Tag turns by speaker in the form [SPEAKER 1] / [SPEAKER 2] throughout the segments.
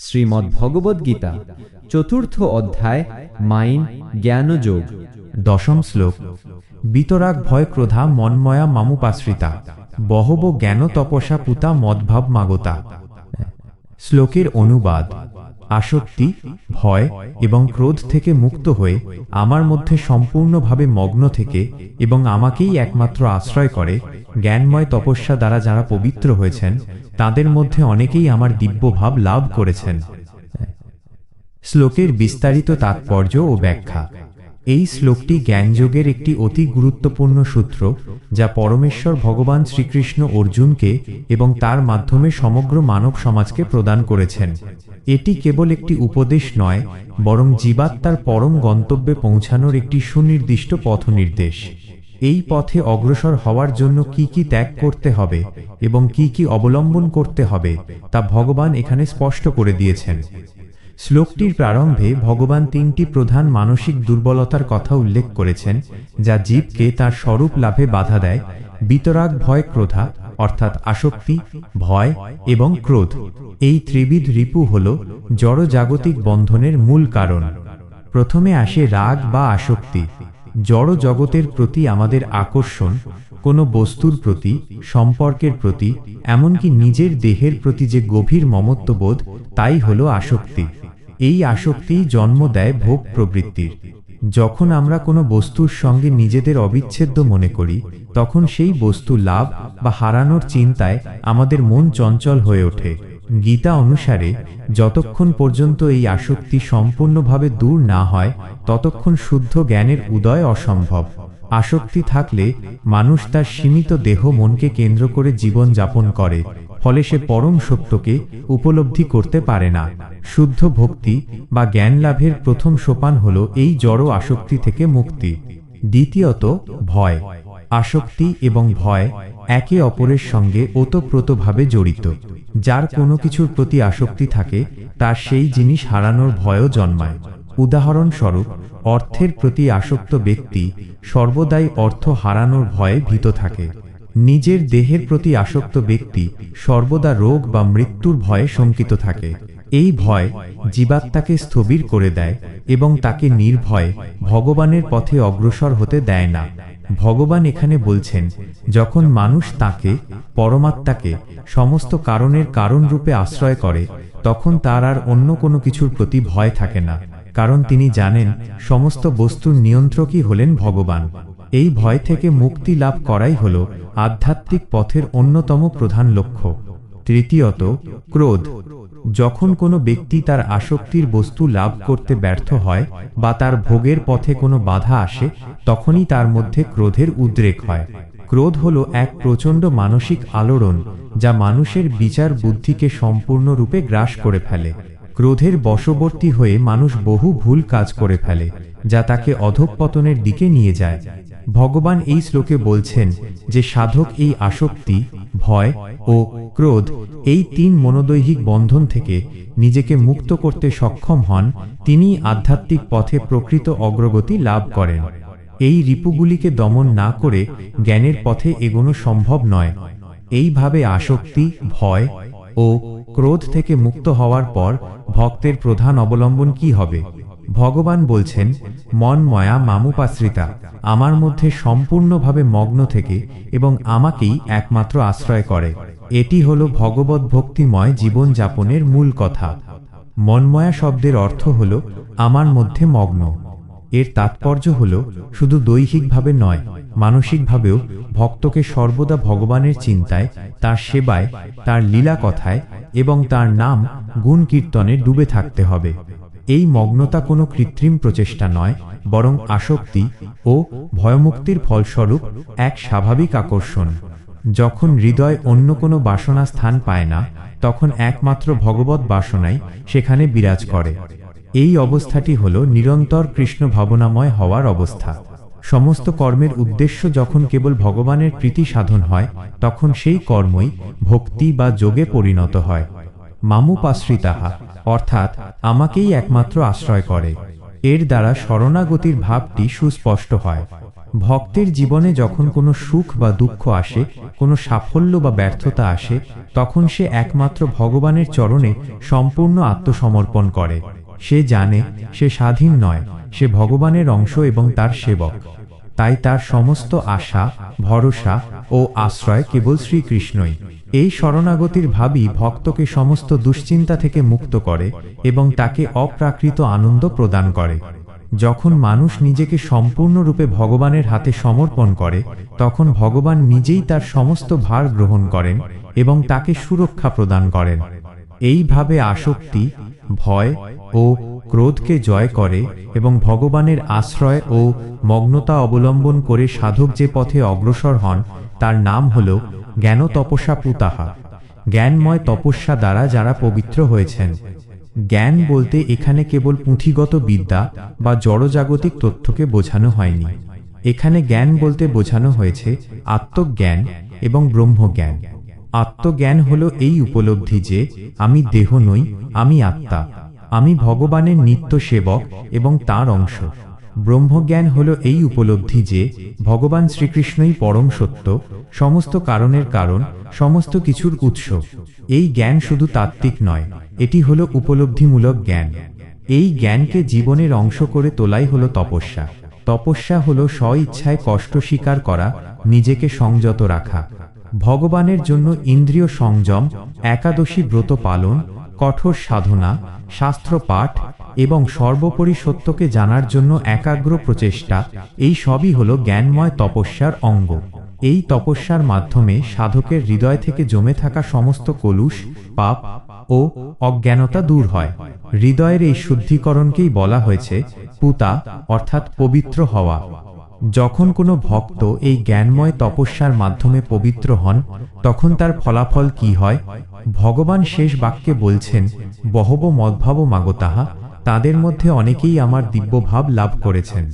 [SPEAKER 1] শ্রীমদ্ ভগবদ্গীতা চতুর্থ অধ্যায় মাইন জ্ঞানযোগ
[SPEAKER 2] দশম শ্লোক। বিতরাগ ভয় ক্রোধা মন্ময়া মামুপাশ্রিতা বহব জ্ঞান তপসা পুতা মদভাব মাগতা। শ্লোকের অনুবাদ। আসক্তি, ভয় এবং ক্রোধ থেকে মুক্ত হয়ে আমার মধ্যে সম্পূর্ণভাবে মগ্ন থেকে এবং আমাকেই একমাত্র আশ্রয় করে জ্ঞানময় তপস্যা দ্বারা যারা পবিত্র হয়েছেন, তাদের মধ্যে অনেকেই আমার দিব্যভাব লাভ করেছেন। শ্লোকের বিস্তারিত তাৎপর্য ও ব্যাখ্যা। এই শ্লোকটি জ্ঞানযোগের একটি অতি গুরুত্বপূর্ণ সূত্র, যা পরমেশ্বর ভগবান শ্রীকৃষ্ণ অর্জুনকে এবং তার মাধ্যমে সমগ্র মানব সমাজকে প্রদান করেছেন। এটি কেবল একটি উপদেশ নয়, বরং জীবাত্মার পরম গন্তব্যে পৌঁছানোর একটি সুনির্দিষ্ট পথ নির্দেশ এই পথে অগ্রসর হওয়ার জন্য কি কি ত্যাগ করতে হবে এবং কি কি অবলম্বন করতে হবে, তা ভগবান এখানে স্পষ্ট করে দিয়েছেন। শ্লোকটির প্রারম্ভে ভগবান তিনটি প্রধান মানসিক দুর্বলতার কথা উল্লেখ করেছেন, যা জীবকে তার স্বরূপ লাভে বাধা দেয়, বিতরাগ ভয় ক্রোধা অর্থাৎ আসক্তি, ভয় এবং ক্রোধ। এই ত্রিবিধ রিপু হল জড়জাগতিক বন্ধনের মূল কারণ। প্রথমে আসে রাগ বা আসক্তি। জড় জগতের প্রতি আমাদের আকর্ষণ, কোনো বস্তুর প্রতি, সম্পর্কের প্রতি, এমনকি নিজের দেহের প্রতি যে গভীর মমত্ববোধ, তাই হল আসক্তি। এই আসক্তি জন্ম দেয় ভোগ প্রবৃত্তির। যখন আমরা কোনো বস্তুর সঙ্গে নিজেদের অবিচ্ছেদ্য মনে করি, তখন সেই বস্তু লাভ বা হারানোর চিন্তায় আমাদের মন চঞ্চল হয়ে ওঠে। গীতা অনুসারে, যতক্ষণ পর্যন্ত এই আসক্তি সম্পূর্ণভাবে দূর না হয়, ততক্ষণ শুদ্ধ জ্ঞানের উদয় অসম্ভব। আসক্তি থাকলে মানুষ তার সীমিত দেহ মনকে কেন্দ্র করে জীবন যাপন করে, ফলে সে পরম সত্যকে উপলব্ধি করতে পারে না। শুদ্ধ ভক্তি বা জ্ঞান লাভের প্রথম সোপান হল এই জড় আসক্তি থেকে মুক্তি। দ্বিতীয়ত, ভয়। আসক্তি এবং ভয় একে অপরের সঙ্গে ওতপ্রোতভাবে জড়িত। যার কোনো কিছুর প্রতি আসক্তি থাকে, তার সেই জিনিস হারানোর ভয়ও জন্মায়। উদাহরণস্বরূপ, অর্থের প্রতি আসক্ত ব্যক্তি সর্বদাই অর্থ হারানোর ভয়ে ভীত থাকে। নিজের দেহের প্রতি আসক্ত ব্যক্তি সর্বদা রোগ বা মৃত্যুর ভয়ে শঙ্কিত থাকে। এই ভয় জীবাত্মাকে স্থবির করে দেয় এবং তাকে নির্ভয়ে ভগবানের পথে অগ্রসর হতে দেয় না। ভগবান এখানে বলছেন, যখন মানুষ তাকে, পরমাত্মাকে, সমস্ত কারণের কারণ রূপে আশ্রয় করে, তখন তার আর অন্য কোনো কিছুর প্রতি ভয় থাকে না। কারণ তিনি জানেন সমস্ত বস্তুর নিয়ন্ত্রকই হলেন ভগবান। এই ভয় থেকে মুক্তি লাভ করাই হল আধ্যাত্মিক পথের অন্যতম প্রধান লক্ষ্য। তৃতীয়ত, ক্রোধ। যখন কোনো ব্যক্তি তার আসক্তির বস্তু লাভ করতে ব্যর্থ হয় বা তার ভোগের পথে কোনো বাধা আসে, তখনই তার মধ্যে ক্রোধের উদ্রেক হয়। ক্রোধ হল এক প্রচণ্ড মানসিক আলোড়ন যা মানুষের বিচার বুদ্ধিকে সম্পূর্ণরূপে গ্রাস করে ফেলে। ক্রোধের বশবর্তী হয়ে মানুষ বহু ভুল কাজ করে ফেলে, যা তাকে অধঃপতনের দিকে নিয়ে যায়। ভগবান এই শ্লোকে বলছেন যে সাধক এই আসক্তি, ভয় ও ক্রোধ এই তিন মনোদৈহিক বন্ধন থেকে নিজেকে মুক্ত করতে সক্ষম হন, তিনি আধ্যাত্মিক পথে প্রকৃত অগ্রগতি লাভ করেন। এই রিপুগুলিকে দমন না করে জ্ঞানের পথে এগোনো সম্ভব নয়। এইভাবে আসক্তি, ভয় ও ক্রোধ থেকে মুক্ত হওয়ার পর ভক্তের প্রধান অবলম্বন কি হবে? ভগবান বলছেন, মন ময়া মামুপাশ্রিতা, আমার মধ্যে সম্পূর্ণভাবে মগ্ন থেকে এবং আমাকেই একমাত্র আশ্রয় করে। এটি হল ভগবত ভক্তিময় জীবনযাপনের মূল কথা। মনময়া শব্দের অর্থ হল, আমার মধ্যে মগ্ন। এর তাৎপর্য হল, শুধু দৈহিকভাবে নয়, মানসিকভাবেও ভক্তকে সর্বদা ভগবানের চিন্তায়, তার সেবায়, তার লীলা কথায় এবং তার নাম গুণ কীর্তনে ডুবে থাকতে হবে। এই মগ্নতা কোনো কৃত্রিম প্রচেষ্টা নয়, বরং আসক্তি ও ভয়মুক্তির ফলস্বরূপ এক স্বাভাবিক আকর্ষণ। যখন হৃদয় অন্য কোনো বাসনা স্থান পায় না, তখন একমাত্র ভগবত বাসনাই সেখানে বিরাজ করে। এই অবস্থাটি হল নিরন্তর কৃষ্ণ ভাবনাময় হওয়ার অবস্থা। সমস্ত কর্মের উদ্দেশ্য যখন কেবল ভগবানের প্রীতি সাধন হয়, তখন সেই কর্মই ভক্তি বা যোগে পরিণত হয়। মামুপাশ্রিতাহা, অর্থাৎ আমাকেই একমাত্র আশ্রয় করে। এর দ্বারা শরণাগতির ভাবটি সুস্পষ্ট হয়। ভক্তের জীবনে যখন কোনো সুখ বা দুঃখ আসে, কোনো সাফল্য বা ব্যর্থতা আসে, তখন সে একমাত্র ভগবানের চরণে সম্পূর্ণ আত্মসমর্পণ করে। সে জানে, সে স্বাধীন নয়। সে ভগবানের অংশ এবং তার সেবক। তাই তার সমস্ত আশা, ভরসা ও আশ্রয় কেবল শ্রীকৃষ্ণই। এই শরণাগতির ভাবই ভক্তকে সমস্ত দুশ্চিন্তা থেকে মুক্ত করে এবং তাকে অপ্রাকৃত আনন্দ প্রদান করে। যখন মানুষ নিজেকে সম্পূর্ণরূপে ভগবানের হাতে সমর্পণ করে, তখন ভগবান নিজেই তার সমস্ত ভার গ্রহণ করেন এবং তাকে সুরক্ষা প্রদান করেন। এইভাবে আসক্তি, ভয় ও ক্রোধকে জয় করে এবং ভগবানের আশ্রয় ও মগ্নতা অবলম্বন করে সাধক যে পথে অগ্রসর হন, তার নাম হল জ্ঞান তপস্যা পুতাহা। জ্ঞানময় তপস্যা দ্বারা যারা পবিত্র হয়েছেন। জ্ঞান বলতে এখানে কেবল পুঁথিগত বিদ্যা বা জড়জাগতিক তথ্যকে বোঝানো হয়নি। এখানে জ্ঞান বলতে বোঝানো হয়েছে আত্মজ্ঞান এবং ব্রহ্মজ্ঞান। আত্মজ্ঞান হল এই উপলব্ধি যে, আমি দেহ নই, আমি আত্মা। আমি ভগবানের নিত্য সেবক এবং তার অংশ। ব্রহ্মজ্ঞান হল এই উপলব্ধি যে, ভগবান শ্রীকৃষ্ণই পরম সত্য, সমস্ত কারণের কারণ, সমস্ত কিছুর উৎস। এই জ্ঞান শুধু তাত্ত্বিক নয়, এটি হল উপলব্ধিমূলক জ্ঞান। এই জ্ঞানকে জীবনের অংশ করে তোলাই হল তপস্যা। তপস্যা হল স্বইচ্ছায় কষ্ট স্বীকার করা, নিজেকে সংযত রাখা। ভগবানের জন্য ইন্দ্রিয় সংযম, একাদশী ব্রত পালন কঠোর সাধনা শাস্ত্র পাঠ এবং সর্বোপরি সত্যকে জানার জন্য একাগ্র প্রচেষ্টা, এই সবই হল জ্ঞানময় তপস্যার অঙ্গ। এই তপস্যার মাধ্যমে সাধকের হৃদয় থেকে জমে থাকা সমস্ত কলুষ, পাপ ও অজ্ঞানতা দূর হয়। হৃদয়ের এই শুদ্ধিকরণকেই বলা হয়েছে, পুতা, অর্থাৎ পবিত্র হওয়া। যখন কোনো ভক্ত এই জ্ঞানময় তপস্যার মাধ্যমে পবিত্র হন, তখন তার ফলাফল কি হয়? ভগবান শেষ বাক্যে বলছেন, বহব মদ্ভাব মাগতাহা, তাদের মধ্যে অনেকেই আমার দিব্যভাব লাভ করেছেন।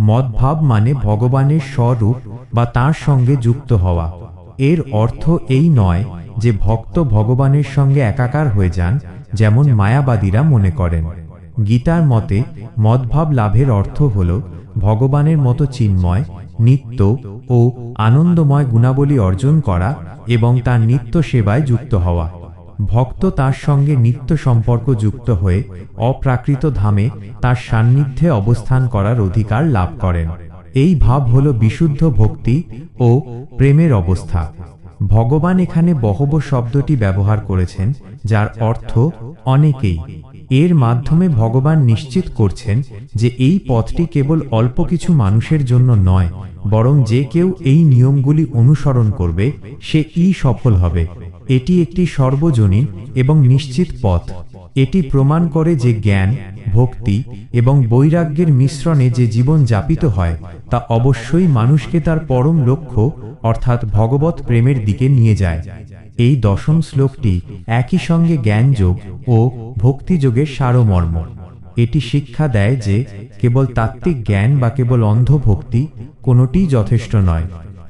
[SPEAKER 2] মদভাব মানে ভগবানের স্বরূপ বা তার সঙ্গে যুক্ত হওয়া। এর অর্থ এই নয় যে ভক্ত ভগবানের সঙ্গে একাকার হয়ে যান, যেমন মায়াবাদীরা মনে করেন। গীতার মতে, মদভাব লাভের অর্থ হল ভগবানের মতো চিন্ময়, নিত্য ও আনন্দময় গুণাবলী অর্জন করা এবং তার নিত্য সেবায় যুক্ত হওয়া। ভক্ত তার সঙ্গে নিত্য সম্পর্ক যুক্ত হয়ে অপ্রাকৃত ধামে তার সান্নিধ্যে অবস্থান করার অধিকার লাভ করেন। এই ভাব হল বিশুদ্ধ ভক্তি ও প্রেমের অবস্থা। ভগবান এখানে বহব শব্দটি ব্যবহার করেছেন, যার অর্থ অনেকেই এর মাধ্যমে ভগবান নিশ্চিত করছেন যে এই পথটি কেবল অল্প কিছু মানুষের জন্য নয়, বরং যে কেউ এই নিয়মগুলি অনুসরণ করবে, সে ই সফল হবে। এটি একটি সর্বজনীন এবং নিশ্চিত পথ। এটি প্রমাণ করে যে জ্ঞান, ভক্তি এবং বৈরাগ্যের মিশ্রণে যে জীবন যাপিত হয়, তা অবশ্যই মানুষকে তার পরম লক্ষ্য অর্থাৎ ভগবত প্রেমের দিকে নিয়ে যায়। এই দশম শ্লোকটি একই সঙ্গে জ্ঞানযোগ ও ভক্তিযোগের সারমর্ম। এটি শিক্ষা দেয় যে কেবল তাত্ত্বিক জ্ঞান বা কেবল অন্ধ ভক্তি কোনোটিই যথেষ্ট নয়।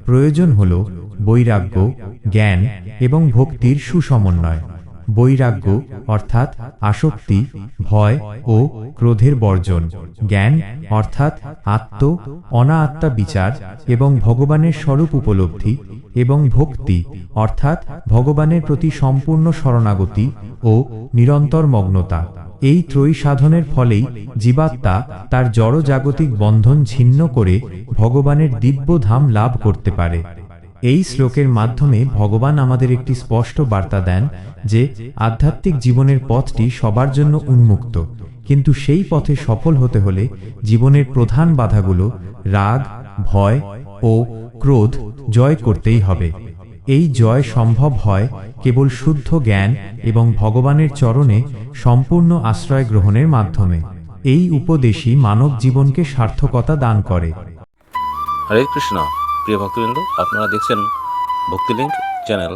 [SPEAKER 2] প্রয়োজন হল বৈরাগ্য, জ্ঞান এবং ভক্তির সুসমন্বয়। বৈরাগ্য অর্থাৎ আসক্তি, ভয় ও ক্রোধের বর্জন। জ্ঞান অর্থাৎ আত্ম, অনাত্মা বিচার এবং ভগবানের স্বরূপ উপলব্ধি এবং ভক্তি, অর্থাৎ ভগবানের প্রতি সম্পূর্ণ শরণাগতি ও নিরন্তর মগ্নতা। এই ত্রয়ী সাধনের ফলেই জীবাত্মা তার জড়জাগতিক বন্ধন ছিন্ন করে ভগবানের দিব্য ধাম লাভ করতে পারে। এই শ্লোকের মাধ্যমে ভগবান আমাদের একটি স্পষ্ট বার্তা দেন যে আধ্যাত্মিক জীবনের পথটি সবার জন্য উন্মুক্ত, কিন্তু সেই পথে সফল হতে হলে জীবনের প্রধান বাধাগুলো রাগ, ভয় ও ক্রোধ জয় করতেই হবে। এই জয় সম্ভব হয় কেবল শুদ্ধ জ্ঞান এবং ভগবানের চরণে সম্পূর্ণ আশ্রয় গ্রহণের মাধ্যমে। এই উপদেশই মানব জীবনকে সার্থকতা দান করে।
[SPEAKER 3] হরে কৃষ্ণ, প্রিয় ভক্তবৃন্দ, আপনারা দেখছেন ভক্তিলিঙ্ক চ্যানেল।